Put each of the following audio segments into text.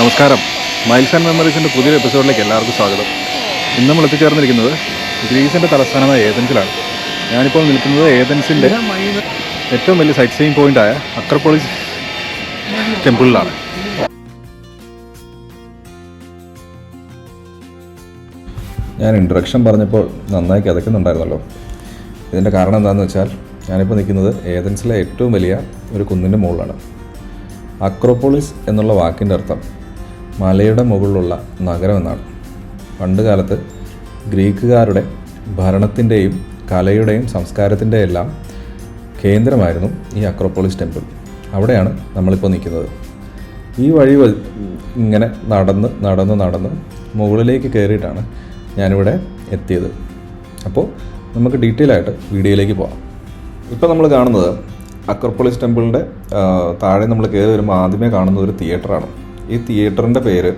നമസ്കാരം. Miles and മെമ്മറീസിന്റെ പുതിയൊരു എപ്പിസോഡിലേക്ക് എല്ലാവർക്കും സ്വാഗതം. ഇന്ന് നമ്മൾ എത്തിച്ചേർന്നിരിക്കുന്നത് ഗ്രീസിന്റെ തലസ്ഥാനമായ ഏതൻസിലാണ്. ഞാനിപ്പോൾ നിൽക്കുന്നത് ഏതൻസിന്റെ ഏറ്റവും വലിയ സൈറ്റ് സീയിങ് പോയിന്റായ അക്രപ്പോളിസ് ടെമ്പിളിലാണ്. ഞാൻ ഇൻട്രഡക്ഷൻ പറഞ്ഞപ്പോൾ നന്നായി കിതക്കുന്നുണ്ടായിരുന്നല്ലോ. ഇതിന്റെ കാരണം എന്താണെന്ന് വെച്ചാൽ ഞാനിപ്പോൾ നിൽക്കുന്നത് ഏതൻസിലെ ഏറ്റവും വലിയ ഒരു കുന്നിന്റെ മുകളിലാണ്. അക്രോപോളിസ് എന്നുള്ള വാക്കിന്റെ അർത്ഥം മലയുടെ മുകളിലുള്ള നഗരം എന്നാണ്. പണ്ടുകാലത്ത് ഗ്രീക്കുകാരുടെ ഭരണത്തിന്റെയും കലയുടെയും സംസ്കാരത്തിന്റെ എല്ലാം കേന്ദ്രമായിരുന്നു ഈ അക്രോപോളിസ് ടെമ്പിൾ. അവിടെയാണ് നമ്മളിപ്പോൾ നിൽക്കുന്നത്. ഈ വഴി ഇങ്ങനെ നടന്ന് നടന്ന് നടന്ന് മുകളിലേക്ക് കയറിയിട്ടാണ് ഞാനിവിടെ എത്തിയത്. അപ്പോൾ നമുക്ക് ഡീറ്റെയിൽ ആയിട്ട് വീഡിയോയിലേക്ക് പോകാം ഇപ്പോൾ നമ്മൾ കാണുന്നത് അക്രോപോളിസ് ടെമ്പിളിന്റെ താഴെ നമ്മൾ കയറി വരുമ്പോൾ ആദ്യമേ കാണുന്ന ഒരു തിയേറ്ററാണ് ഈ തിയേറ്ററിന്റെ പേര്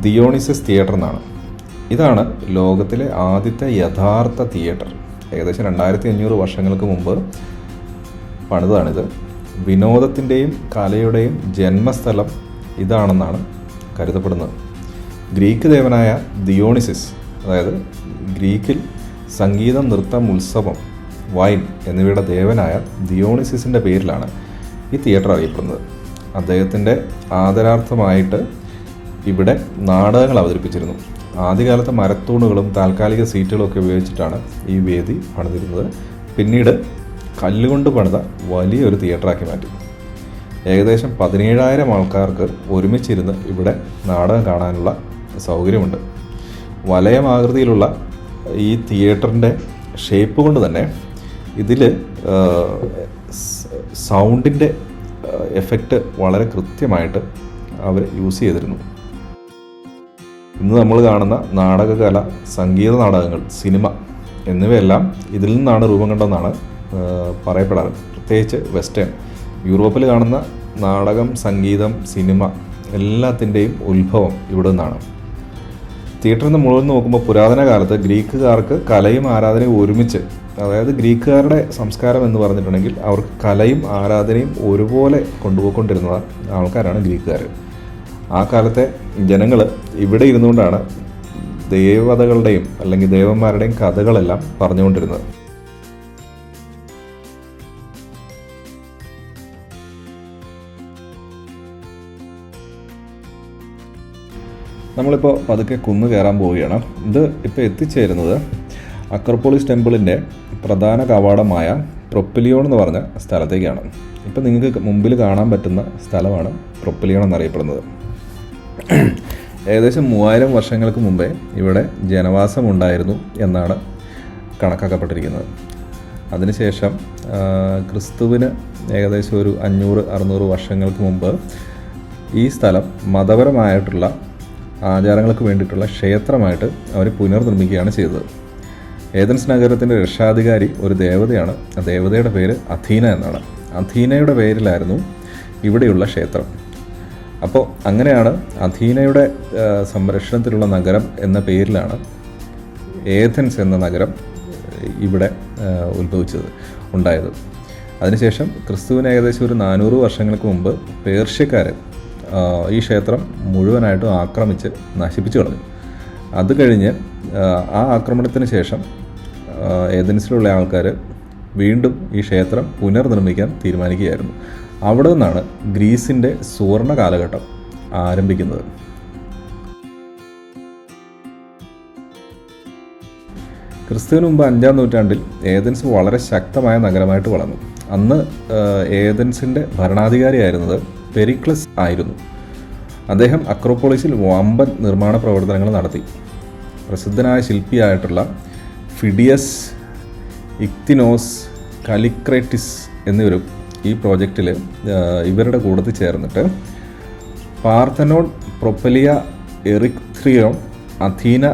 ദിയോണിസസ് തിയേറ്റർ എന്നാണ്. ഇതാണ് ലോകത്തിലെ ആദ്യത്തെ യഥാർത്ഥ തിയേറ്റർ. ഏകദേശം രണ്ടായിരത്തി അഞ്ഞൂറ് വർഷങ്ങൾക്ക് മുമ്പ് പണിതാണിത് വിനോദത്തിന്റെയും കലയുടെയും ജന്മസ്ഥലം ഇതാണെന്നാണ് കരുതപ്പെടുന്നത്. ഗ്രീക്ക് ദേവനായ ദിയോണിസിസ് അതായത് ഗ്രീക്കിൽ സംഗീതം നൃത്തം ഉത്സവം വൈൻ എന്നിവയുടെ ദേവനായ ദിയോണിസിസിന്റെ പേരിലാണ് ഈ തിയേറ്റർ അറിയപ്പെടുന്നത്. അദ്ദേഹത്തിന്റെ ആദരാർത്ഥമായിട്ട് ഇവിടെ നാടകങ്ങൾ അവതരിപ്പിച്ചിരുന്നു. ആദ്യകാലത്ത് മരത്തൂണുകളും താൽക്കാലിക സീറ്റുകളും ഒക്കെ ഉപയോഗിച്ചിട്ടാണ് ഈ വേദി പണിതിരുന്നത്. പിന്നീട് കല്ലുകൊണ്ട് പണിത വലിയൊരു തിയേറ്ററാക്കി മാറ്റി. ഏകദേശം പതിനേഴായിരം ആൾക്കാർക്ക് ഒരുമിച്ചിരുന്ന് ഇവിടെ നാടകം കാണാനുള്ള സൗകര്യമുണ്ട്. വലയമാകൃതിയിലുള്ള ഈ തിയേറ്ററിന്റെ ഷേപ്പ് കൊണ്ട് തന്നെ ഇതിൽ സൗണ്ടിന്റെ എഫക്റ്റ് വളരെ കൃത്യമായിട്ട് അവർ യൂസ് ചെയ്തിരുന്നു. ഇന്ന് നമ്മൾ കാണുന്ന നാടകകല സംഗീത നാടകങ്ങൾ സിനിമ എന്നിവയെല്ലാം ഇതിൽ നിന്നാണ് രൂപം കണ്ടതെന്നാണ് പറയപ്പെടാറ്. പ്രത്യേകിച്ച് വെസ്റ്റേൺ. യൂറോപ്പിൽ കാണുന്ന നാടകം സംഗീതം സിനിമ എല്ലാത്തിന്റെയും ഉത്ഭവം ഇവിടെ നിന്നാണ്. തിയേറ്ററിൽ നിന്ന് മുഴുവൻ നോക്കുമ്പോൾ പുരാതന കാലത്ത് ഗ്രീക്കുകാർക്ക് കലയും ആരാധനയും ഒരുമിച്ച് അതായത് ഗ്രീക്കുകാരുടെ സംസ്കാരം എന്ന് പറഞ്ഞിട്ടുണ്ടെങ്കിൽ അവർക്ക് കലയും ആരാധനയും ഒരുപോലെ കൊണ്ടുപോയിക്കൊണ്ടിരുന്ന ആൾക്കാരാണ് ഗ്രീക്കുകാർ ആ കാലത്തെ ജനങ്ങൾ ഇവിടെ ഇരുന്നുകൊണ്ടാണ് ദേവതകളുടെയും അല്ലെങ്കിൽ ദേവന്മാരുടെയും കഥകളെല്ലാം പറഞ്ഞുകൊണ്ടിരുന്നത്. നമ്മളിപ്പോൾ പതുക്കെ കുന്ന് കയറാൻ പോവുകയാണ്. ഇത് ഇപ്പോൾ എത്തിച്ചേരുന്നത് അക്രപ്പോളിസ് ടെമ്പിളിന്റെ പ്രധാന കവാടമായ പ്രൊപ്പലിയോൺ എന്ന് പറഞ്ഞ സ്ഥലത്തേക്കാണ്. ഇപ്പം നിങ്ങൾക്ക് മുമ്പിൽ കാണാൻ പറ്റുന്ന സ്ഥലമാണ് പ്രൊപ്പലിയോൺ എന്നറിയപ്പെടുന്നത്. ഏകദേശം മൂവായിരം വർഷങ്ങൾക്ക് മുമ്പേ ഇവിടെ ജനവാസം ഉണ്ടായിരുന്നു എന്നാണ് കണക്കാക്കപ്പെട്ടിരിക്കുന്നത്. അതിനുശേഷം ക്രിസ്തുവിന് ഏകദേശം ഒരു അഞ്ഞൂറ് അറുന്നൂറ് വർഷങ്ങൾക്ക് മുമ്പ് ഈ സ്ഥലം മതപരമായിട്ടുള്ള ആചാരങ്ങൾക്ക് വേണ്ടിയിട്ടുള്ള ക്ഷേത്രമായിട്ട് അവർ പുനർനിർമ്മിക്കുകയാണ് ചെയ്തത്. ഏതൻസ് നഗരത്തിന്റെ രക്ഷാധികാരി ഒരു ദേവതയാണ്. ആ ദേവതയുടെ പേര് അഥീന എന്നാണ്. അഥീനയുടെ പേരിലായിരുന്നു ഇവിടെയുള്ള ക്ഷേത്രം. അപ്പോൾ അങ്ങനെയാണ് അഥീനയുടെ സംരക്ഷണത്തിലുള്ള നഗരം എന്ന പേരിലാണ് ഏഥൻസ് എന്ന നഗരം ഇവിടെ ഉത്ഭവിച്ചത് ഉണ്ടായത്. അതിനുശേഷം ക്രിസ്തുവിന് ഏകദേശം ഒരു നാനൂറ് വർഷങ്ങൾക്ക് മുമ്പ് പേർഷ്യക്കാർ ആ, ഈ ക്ഷേത്രം മുഴുവനായിട്ടും ആക്രമിച്ച് നശിപ്പിച്ചു കളഞ്ഞു. അത് കഴിഞ്ഞ് ആ, ആക്രമണത്തിന് ശേഷം ഏതൻസിലുള്ള ആൾക്കാർ വീണ്ടും ഈ ക്ഷേത്രം പുനർനിർമ്മിക്കാൻ തീരുമാനിക്കുകയായിരുന്നു. അവിടെ നിന്നാണ് ഗ്രീസിന്റെ സുവർണ കാലഘട്ടം ആരംഭിക്കുന്നത്. ക്രിസ്തുവിന് മുമ്പ് അഞ്ചാം നൂറ്റാണ്ടിൽ ഏതൻസ് വളരെ ശക്തമായ നഗരമായിട്ട് വളർന്നു. അന്ന് ഏതൻസിന്റെ ഭരണാധികാരിയായിരുന്നത് പെരിക്ലസ് ആയിരുന്നു. അദ്ദേഹം അക്രോപോളിസിൽ വമ്പൻ നിർമ്മാണ പ്രവർത്തനങ്ങൾ നടത്തി. പ്രസിദ്ധനായ ശില്പിയായിട്ടുള്ള ഫിഡിയസ് ഇക്തിനോസ് കലിക്രേറ്റിസ് എന്നിവരും ഈ പ്രോജക്റ്റിൽ ഇവരുടെ കൂട്ടത്തിൽ ചേർന്നിട്ട് പാർത്തനോൺ പ്രൊപ്പലിയ എറിക്ത്രിയോൺ അഥീന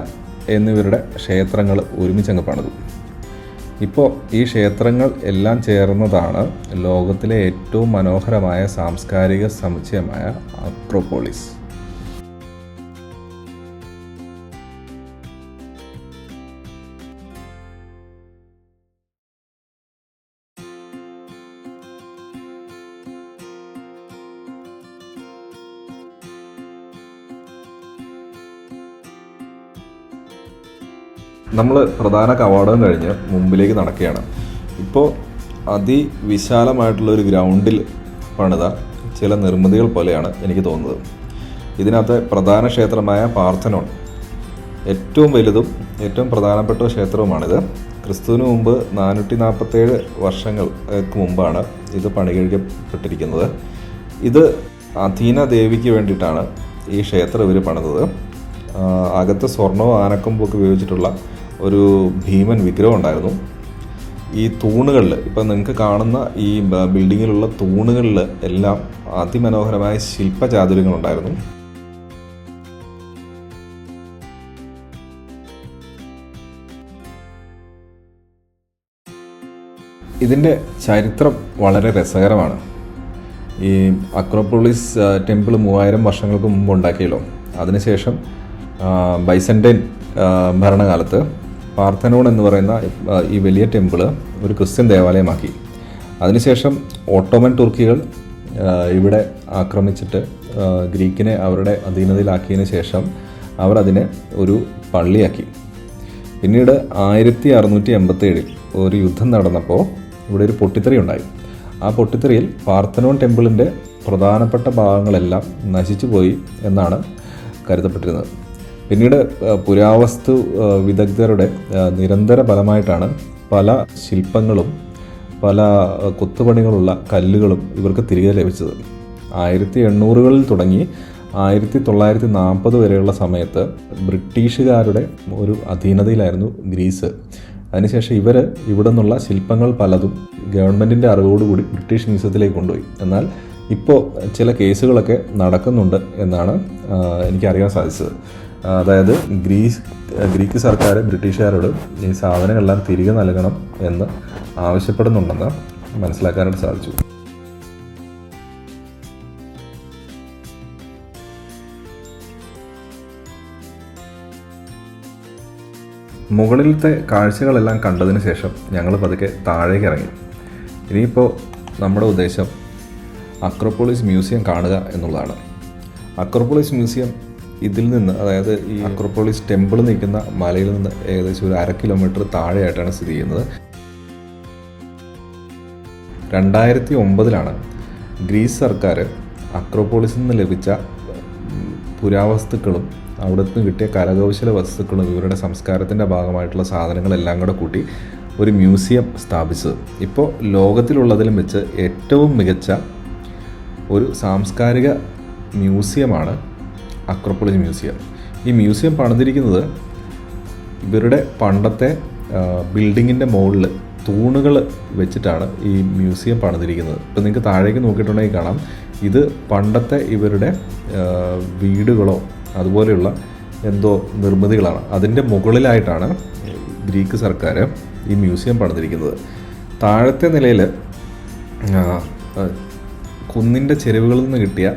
എന്നിവരുടെ ക്ഷേത്രങ്ങൾ ഒരുമിച്ചങ്ങ് പണിതു. ഇപ്പോൾ ഈ ക്ഷേത്രങ്ങൾ എല്ലാം ചേർന്നതാണ് ലോകത്തിലെ ഏറ്റവും മനോഹരമായ സാംസ്കാരിക സമുച്ചയമായ അക്രോപോളിസ് നമ്മൾ പ്രധാന കവാടം കഴിഞ്ഞ് മുമ്പിലേക്ക് നടക്കുകയാണ്. ഇപ്പോൾ അതിവിശാലമായിട്ടുള്ള ഒരു ഗ്രൗണ്ടിൽ പണിത ചില നിർമ്മിതികൾ പോലെയാണ് എനിക്ക് തോന്നുന്നത്. ഇതിനകത്ത് പ്രധാന ക്ഷേത്രമായ പാർത്ഥനോൺ ഏറ്റവും വലുതും ഏറ്റവും പ്രധാനപ്പെട്ട ക്ഷേത്രവുമാണിത്. ക്രിസ്തുവിന് മുമ്പ് നാനൂറ്റി നാൽപ്പത്തേഴ് വർഷങ്ങൾക്ക് മുമ്പാണ് ഇത് പണി കഴിക്കപ്പെട്ടിരിക്കുന്നത് ഇത് അധീന ദേവിക്ക് വേണ്ടിയിട്ടാണ് ഈ ക്ഷേത്രം ഇവർ പണിതത്. അകത്ത് സ്വർണവും ആനക്കൊമ്പൊക്കെ ഉപയോഗിച്ചിട്ടുള്ള ഒരു ഭീമൻ വിഗ്രഹം ഉണ്ടായിരുന്നു. ഈ തൂണുകളിൽ ഇപ്പം നിങ്ങൾക്ക് കാണുന്ന ഈ ബിൽഡിങ്ങിലുള്ള തൂണുകളിൽ എല്ലാം അതിമനോഹരമായ ശില്പചാതുര്യങ്ങളുണ്ടായിരുന്നു ഇതിന്റെ ചരിത്രം വളരെ രസകരമാണ്. ഈ അക്രോപോളിസ് ടെമ്പിൾ മൂവായിരം വർഷങ്ങൾക്ക് മുമ്പ് ഉണ്ടാക്കിയല്ലോ. അതിനുശേഷം ആ, ബൈസന്റൈൻ ഭരണകാലത്ത് പാർത്തനോൺ എന്ന് പറയുന്ന ഈ വലിയ ടെമ്പിൾ ഒരു ക്രിസ്ത്യൻ ദേവാലയമാക്കി. അതിനുശേഷം ഓട്ടോമൻ തുർക്കികൾ ഇവിടെ ആക്രമിച്ചിട്ട് ഗ്രീക്കിനെ അവരുടെ അധീനതയിലാക്കിയതിന് ശേഷം അവർ അതിനെ ഒരു പള്ളിയാക്കി. പിന്നീട് ആയിരത്തി അറുന്നൂറ്റി എൺപത്തി ഏഴിൽ ഒരു യുദ്ധം നടന്നപ്പോൾ ഇവിടെ ഒരു പൊട്ടിത്തെറി ഉണ്ടായി. ആ പൊട്ടിത്തെറിയിൽ പാർത്തനോൺ ടെമ്പിളിന്റെ പ്രധാനപ്പെട്ട ഭാഗങ്ങളെല്ലാം നശിച്ചു പോയി എന്നാണ് കരുതപ്പെട്ടിരുന്നത്. പിന്നീട് പുരാവസ്തു വിദഗ്ധരുടെ നിരന്തര ഫലമായിട്ടാണ് പല ശില്പങ്ങളും പല കൊത്തുപണികളുള്ള കല്ലുകളും ഇവർക്ക് തിരികെ ലഭിച്ചത്. ആയിരത്തി എണ്ണൂറുകളിൽ തുടങ്ങി ആയിരത്തി തൊള്ളായിരത്തി നാൽപ്പത് വരെയുള്ള സമയത്ത് ബ്രിട്ടീഷുകാരുടെ ഒരു അധീനതയിലായിരുന്നു ഗ്രീസ്. അതിനുശേഷം ഇവർ ഇവിടെ നിന്നുള്ള ശില്പങ്ങൾ പലതും ഗവൺമെന്റിന്റെ അറിവോടുകൂടി ബ്രിട്ടീഷ് മ്യൂസിയത്തിലേക്ക് കൊണ്ടുപോയി. എന്നാൽ ഇപ്പോൾ ചില കേസുകളൊക്കെ നടക്കുന്നുണ്ട് എന്നാണ് എനിക്കറിയാൻ സാധിച്ചത്. അതായത് ഗ്രീസ് ഗ്രീക്ക് സർക്കാർ ബ്രിട്ടീഷുകാരോട് ഈ സാധനങ്ങളെല്ലാം തിരികെ നൽകണം എന്ന് ആവശ്യപ്പെടുന്നുണ്ടെന്ന് മനസ്സിലാക്കാനായിട്ട് സാധിച്ചു. മുകളിലത്തെ കാഴ്ചകളെല്ലാം കണ്ടതിന് ശേഷം ഞങ്ങൾ പതുക്കെ താഴേക്ക് ഇറങ്ങി. ഇനിയിപ്പോൾ നമ്മുടെ ഉദ്ദേശം അക്രോപോളിസ് മ്യൂസിയം കാണുക എന്നുള്ളതാണ്. അക്രോപോളിസ് മ്യൂസിയം ഇതിൽ നിന്ന് അതായത് ഈ അക്രോപോളിസ് ടെമ്പിൾ നിൽക്കുന്ന മലയിൽ നിന്ന് ഏകദേശം ഒരു അര കിലോമീറ്റർ താഴെയായിട്ടാണ് സ്ഥിതി ചെയ്യുന്നത്. രണ്ടായിരത്തി ഒമ്പതിലാണ് ഗ്രീസ് സർക്കാർ അക്രോപോളിസിൽ നിന്ന് ലഭിച്ച പുരാവസ്തുക്കളും അവിടെ നിന്ന് കിട്ടിയ കരകൗശല വസ്തുക്കളും ഇവരുടെ സംസ്കാരത്തിന്റെ ഭാഗമായിട്ടുള്ള സാധനങ്ങളെല്ലാം കൂടെ കൂട്ടി ഒരു മ്യൂസിയം സ്ഥാപിച്ചത്. ഇപ്പോൾ ലോകത്തിലുള്ളതിലും വെച്ച് ഏറ്റവും മികച്ച ഒരു സാംസ്കാരിക മ്യൂസിയമാണ് അക്രോപോളിസ് മ്യൂസിയം. ഈ മ്യൂസിയം പണിതിരിക്കുന്നത് ഇവരുടെ പണ്ടത്തെ ബിൽഡിങ്ങിന്റെ മുകളിൽ തൂണുകൾ വെച്ചിട്ടാണ് ഈ മ്യൂസിയം പണിതിരിക്കുന്നത്. ഇപ്പം നിങ്ങൾക്ക് താഴേക്ക് നോക്കിയിട്ടുണ്ടെങ്കിൽ കാണാം. ഇത് പണ്ടത്തെ ഇവരുടെ വീടുകളോ അതുപോലെയുള്ള എന്തോ നിർമ്മിതികളാണ്. അതിന്റെ മുകളിലായിട്ടാണ് ഗ്രീക്ക് സർക്കാർ ഈ മ്യൂസിയം പണിതിരിക്കുന്നത്. താഴത്തെ നിലയിൽ കുന്നിന്റെ ചെരുവുകളിൽ നിന്ന് കിട്ടിയ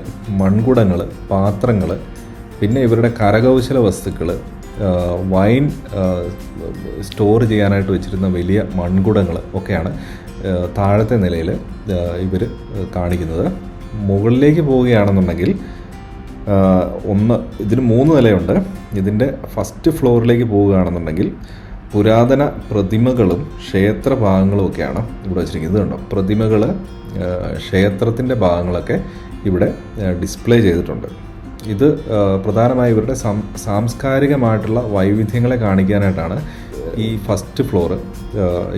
മൺകുടങ്ങൾ പാത്രങ്ങൾ പിന്നെ ഇവരുടെ കരകൗശല വസ്തുക്കൾ വൈൻ സ്റ്റോർ ചെയ്യാനായിട്ട് വെച്ചിരുന്ന വലിയ മൺകുടങ്ങൾ ഒക്കെയാണ് താഴത്തെ നിലയിൽ ഇവർ കാണിക്കുന്നത്. മുകളിലേക്ക് പോവുകയാണെന്നുണ്ടെങ്കിൽ ഒന്ന് ഇതിന് മൂന്ന് നിലയുണ്ട്. ഇതിന്റെ ഫസ്റ്റ് ഫ്ലോറിലേക്ക് പോവുകയാണെന്നുണ്ടെങ്കിൽ പുരാതന പ്രതിമകളും ക്ഷേത്ര ഭാഗങ്ങളും ഒക്കെയാണ് ഇവിടെ വെച്ചിരിക്കുന്നത് കണ്ടോ. പ്രതിമകൾ ക്ഷേത്രത്തിന്റെ ഭാഗങ്ങളൊക്കെ ഇവിടെ ഡിസ്പ്ലേ ചെയ്തിട്ടുണ്ട്. ഇത് പ്രധാനമായും ഇവരുടെ സാംസ്കാരികമായിട്ടുള്ള വൈവിധ്യങ്ങളെ കാണിക്കാനായിട്ടാണ് ഈ ഫസ്റ്റ് ഫ്ലോർ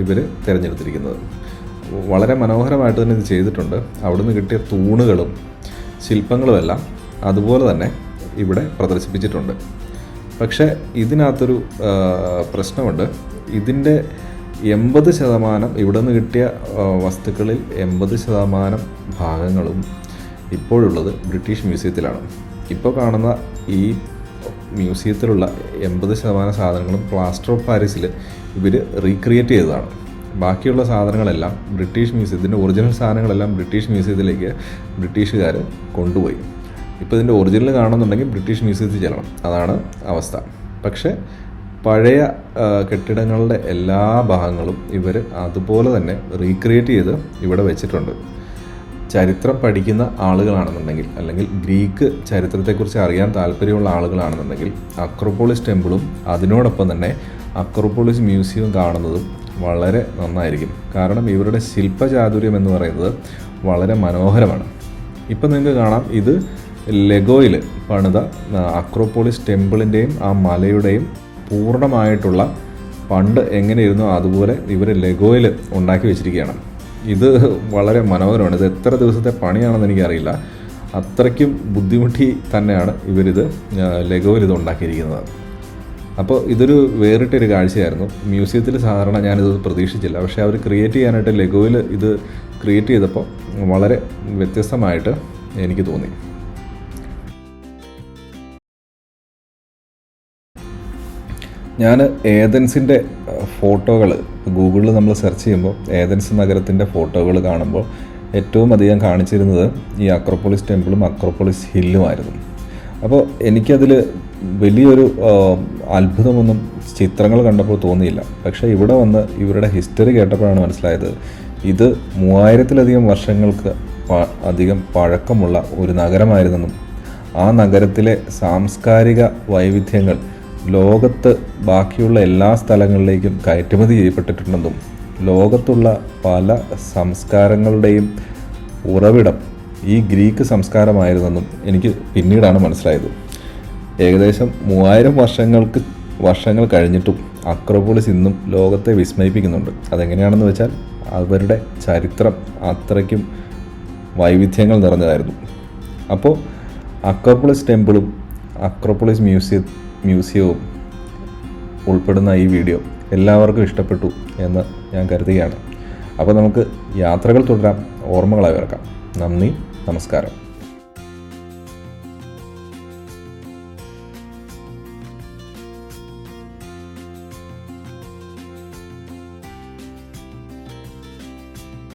ഇവർ തിരഞ്ഞെടുത്തിരിക്കുന്നത്. വളരെ മനോഹരമായിട്ട് തന്നെ ഇത് ചെയ്തിട്ടുണ്ട്. അവിടുന്ന് കിട്ടിയ തൂണുകളും ശില്പങ്ങളുമെല്ലാം അതുപോലെ തന്നെ ഇവിടെ പ്രദർശിപ്പിച്ചിട്ടുണ്ട്. പക്ഷേ ഇതിനകത്തൊരു പ്രശ്നമുണ്ട്. ഇതിന്റെ എൺപത് ശതമാനം ഇവിടെ നിന്ന് കിട്ടിയ വസ്തുക്കളിൽ എൺപത് ശതമാനം ഭാഗങ്ങളും ഇപ്പോഴുള്ളത് ബ്രിട്ടീഷ് മ്യൂസിയത്തിലാണ്. ഇപ്പോൾ കാണുന്ന ഈ മ്യൂസിയത്തിലുള്ള എൺപത് ശതമാനം സാധനങ്ങളും പ്ലാസ്റ്റർ ഓഫ് പാരീസിൽ ഇവർ റീക്രിയേറ്റ് ചെയ്തതാണ്. ബാക്കിയുള്ള സാധനങ്ങളെല്ലാം ബ്രിട്ടീഷ് മ്യൂസിയത്തിന്റെ ഒറിജിനൽ സാധനങ്ങളെല്ലാം ബ്രിട്ടീഷ് മ്യൂസിയത്തിലേക്ക് ബ്രിട്ടീഷുകാർ കൊണ്ടുപോയി. ഇപ്പോൾ ഇതിന്റെ ഒറിജിനൽ കാണുന്നുണ്ടെങ്കിൽ ബ്രിട്ടീഷ് മ്യൂസിയത്തിൽ ചെല്ലണം. അതാണ് അവസ്ഥ. പക്ഷേ പഴയ കെട്ടിടങ്ങളുടെ എല്ലാ ഭാഗങ്ങളും ഇവർ അതുപോലെ തന്നെ റീക്രിയേറ്റ് ചെയ്ത് ഇവിടെ വെച്ചിട്ടുണ്ട്. ചരിത്രം പഠിക്കുന്ന ആളുകളാണെന്നുണ്ടെങ്കിൽ അല്ലെങ്കിൽ ഗ്രീക്ക് ചരിത്രത്തെക്കുറിച്ച് അറിയാൻ താല്പര്യമുള്ള ആളുകളാണെന്നുണ്ടെങ്കിൽ അക്രോപോളിസ് ടെമ്പിളും അതിനോടൊപ്പം തന്നെ അക്രോപോളിസ് മ്യൂസിയവും കാണുന്നതും വളരെ നന്നായിരിക്കും. കാരണം ഇവരുടെ ശില്പചാതുര്യം എന്ന് പറയുന്നത് വളരെ മനോഹരമാണ്. ഇപ്പം നിങ്ങൾക്ക് കാണാം ഇത് ലെഗോയിൽ പണിത അക്രോപോളിസ് ടെമ്പിളിന്റെയും ആ മലയുടെയും പൂർണമായിട്ടുള്ള പണ്ട് എങ്ങനെയിരുന്നോ അതുപോലെ ഇവർ ലെഗോയിൽ ഉണ്ടാക്കി വെച്ചിരിക്കുകയാണ്. ഇത് വളരെ മനോഹരമാണ്. ഇത് എത്ര ദിവസത്തെ പണിയാണെന്ന് എനിക്കറിയില്ല. അത്രയ്ക്കും ബുദ്ധിമുട്ടി തന്നെയാണ് ഇവരിത് ലഘുവിൽ ഇത് ഉണ്ടാക്കിയിരിക്കുന്നത്. അപ്പോൾ ഇതൊരു വേറിട്ടൊരു കാഴ്ചയായിരുന്നു. മ്യൂസിയത്തിൽ സാധാരണ ഞാനിത് പ്രതീക്ഷിച്ചില്ല. പക്ഷേ അവർ ക്രിയേറ്റ് ചെയ്യാനായിട്ട് ലഘുവിൽ ഇത് ക്രിയേറ്റ് ചെയ്തപ്പോൾ വളരെ വ്യത്യസ്തമായിട്ട് എനിക്ക് തോന്നി. ഞാൻ ഏതൻസിന്റെ ഫോട്ടോകൾ ഗൂഗിളിൽ നമ്മൾ സെർച്ച് ചെയ്യുമ്പോൾ ഏതൻസ് നഗരത്തിന്റെ ഫോട്ടോകൾ കാണുമ്പോൾ ഏറ്റവും അധികം കാണിച്ചിരുന്നത് ഈ അക്രോപോളിസ് ടെമ്പിളും അക്രോപോളിസ് ഹില്ലുമായിരുന്നു. അപ്പോൾ എനിക്കതിൽ വലിയൊരു അത്ഭുതമൊന്നും ചിത്രങ്ങൾ കണ്ടപ്പോൾ തോന്നിയില്ല. പക്ഷേ ഇവിടെ വന്ന് ഇവരുടെ ഹിസ്റ്ററി കേട്ടപ്പോഴാണ് മനസ്സിലായത് ഇത് മൂവായിരത്തിലധികം വർഷങ്ങൾക്ക് അധികം പഴക്കമുള്ള ഒരു നഗരമായിരുന്നെന്നും ആ നഗരത്തിലെ സാംസ്കാരിക വൈവിധ്യങ്ങൾ ലോകത്ത് ബാക്കിയുള്ള എല്ലാ സ്ഥലങ്ങളിലേക്കും കയറ്റുമതി ചെയ്യപ്പെട്ടിട്ടുണ്ടെന്നും ലോകത്തുള്ള പല സംസ്കാരങ്ങളുടെയും ഉറവിടം ഈ ഗ്രീക്ക് സംസ്കാരമായിരുന്നെന്നും എനിക്ക് പിന്നീടാണ് മനസ്സിലായത്. ഏകദേശം മൂവായിരം വർഷങ്ങൾക്ക് വർഷങ്ങൾ കഴിഞ്ഞിട്ടും അക്രോപോളിസ് ഇന്നും ലോകത്തെ വിസ്മയിപ്പിക്കുന്നുണ്ട്. അതെങ്ങനെയാണെന്ന് വെച്ചാൽ അവരുടെ ചരിത്രം അത്രയ്ക്കും വൈവിധ്യങ്ങൾ നിറഞ്ഞതായിരുന്നു. അപ്പോൾ അക്രോപോളിസ് ടെമ്പിളും അക്രോപോളിസ് മ്യൂസിയ മ്യൂസിയവും ഉൾപ്പെടുന്ന ഈ വീഡിയോ എല്ലാവർക്കും ഇഷ്ടപ്പെട്ടു എന്ന് ഞാൻ കരുതുകയാണ്. അപ്പോൾ നമുക്ക് യാത്രകൾ തുടരാം. ഓർമ്മകളായി ഇറക്കാം നന്ദി നമസ്കാരം.